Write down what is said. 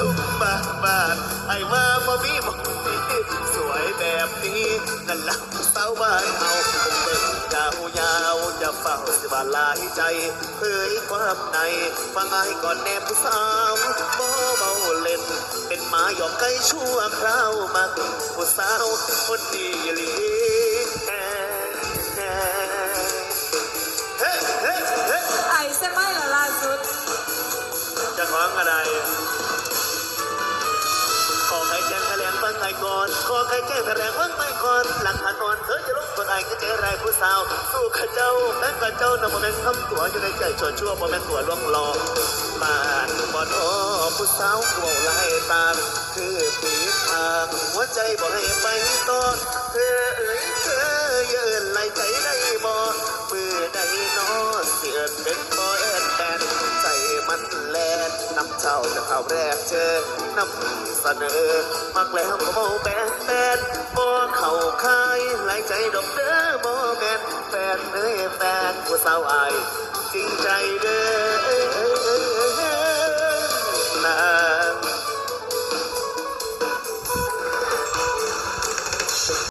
ลูกบ้านบ้านไอ้มาบ่มีบ่มีสวยแบบนี้นั่นล่ะสาวบ้านเอาผมเบิ่งยาวยาวจะเฝ้าสิบาลายใจเผยความในฟังไอ้ก่อนแนบผู้สาวบ่เบาเล่น เป็นหมาหยอกไก่ชั่วคราวมาผู้สาวคนดี จะขอะไร ขอใครแจ้งแถลงเบิ่งไอ้ก่อน ขอใครแจ้งแถลงเบิ่งไอ้ก่อน หลังหันนอนเธอจะลงคนไอ้ก็เจอไรผู้สาว สู้ข้าเจ้าแม้ข้าเจ้านำมาเป็นคำตัวอยู่ในใจชั่วชั่วบ่แม่นตัวล่วงหลอกบ้านบ่นอผู้สาวกูบอกไล่ตามคือปีทางหัวใจบ่ให้ไปต่อเธอเอ๋ยเธอเยินไล่ใจได้บ่มือใดนอเสียเป็นบ่แอน เจ้าจะเข้าแรกเจอนำเสนอ มักแล้วก็บ่แบนแบนบ่เข้าคายไล่ใจดอกเด้อบ่แบนแบนเอ้ยแฟนผู้สาวอายจริงใจเด้อ